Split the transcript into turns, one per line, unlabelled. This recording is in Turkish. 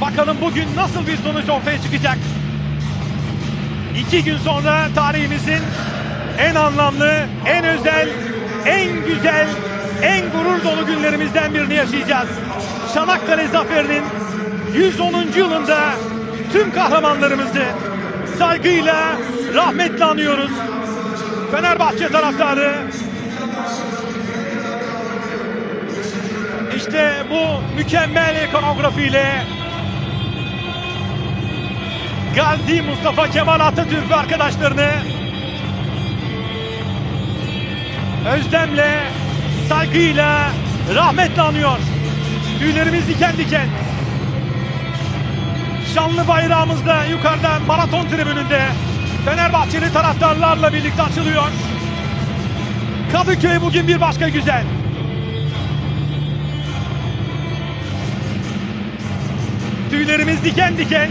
Bakalım bugün nasıl bir sonuç ortaya çıkacak. İki gün sonra tarihimizin en anlamlı, en özel, en güzel, en gurur dolu günlerimizden birini yaşayacağız. Çanakkale Zaferi'nin 110. yılında tüm kahramanlarımızı saygıyla, rahmetle anıyoruz. Fenerbahçe taraftarı işte bu mükemmel koreografiyle Gazi Mustafa Kemal Atatürk ve arkadaşlarını özlemle, saygıyla, rahmetle anıyor. Tüylerimiz diken diken. Şanlı bayrağımız da yukarıda maraton tribününde Fenerbahçeli taraftarlarla birlikte açılıyor. Kadıköy bugün bir başka güzel. Tüylerimiz diken diken.